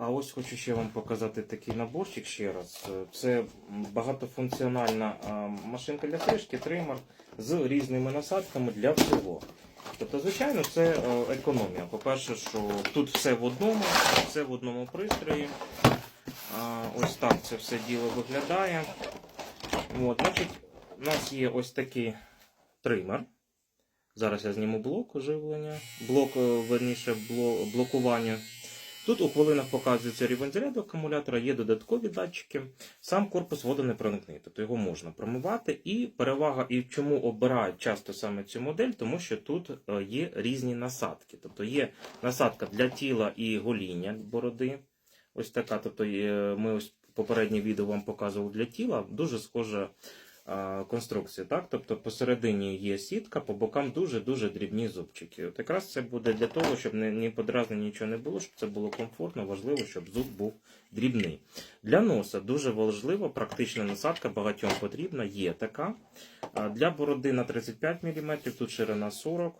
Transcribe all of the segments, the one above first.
А ось хочу ще вам показати такий наборчик ще раз. Е, Це багатофункціональна машинка для стрижки, тример з різними насадками для всього. Тобто, звичайно, це е, економія. По-перше, що тут все в одному, все в одному пристрої. Ось так це все діло виглядає. От, значить, у нас є ось такий тример. Зараз я зніму блок оживлення, блок, е, верніше, бло- блокування. Тут у хвилинах показується рівень заряду акумулятора, є додаткові датчики. Сам корпус водонепроникний, тобто його можна промивати. І перевага, і чому обирають часто саме цю модель, тому що тут е, є різні насадки. Тобто є насадка для тіла і гоління бороди. Ось така. Тобто е, ми ось попереднє відео вам показували для тіла, дуже схожа а, конструкція. Так? Тобто посередині є сітка, по бокам дуже-дуже дрібні зубчики. От якраз це буде для того, щоб ні подразнень нічого не було, щоб це було комфортно, важливо, щоб зуб був дрібний. Для носа дуже важливо, практична насадка, багатьом потрібна, є така. Для бороди на 35 мм, тут ширина 40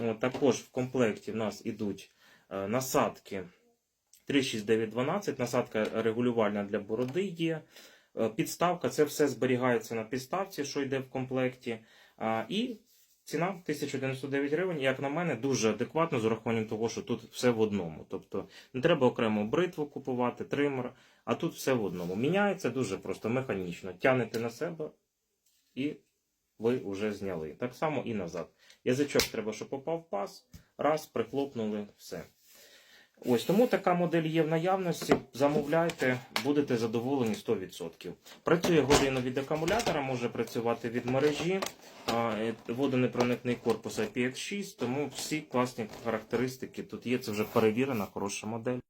От, Також в комплекті в нас ідуть е, насадки 36912, насадка регулювальна для бороди є. Е, Підставка, це все зберігається на підставці, що йде в комплекті. І ціна 1099 гривень, як на мене, дуже адекватно з урахуванням того, що тут все в одному. Тобто не треба окремо бритву купувати, тример, а тут все в одному. Міняється дуже просто механічно. Тянете на себе і ви вже зняли. Так само і назад. Язичок треба, щоб попав в паз, раз, прихлопнули, все. Ось тому така модель є в наявності. Замовляйте, будете задоволені 100%. Працює годину від акумулятора, може працювати від мережі. е, Водонепроникний корпус IPX6, тому всі класні характеристики тут є. Це вже перевірена, хороша модель.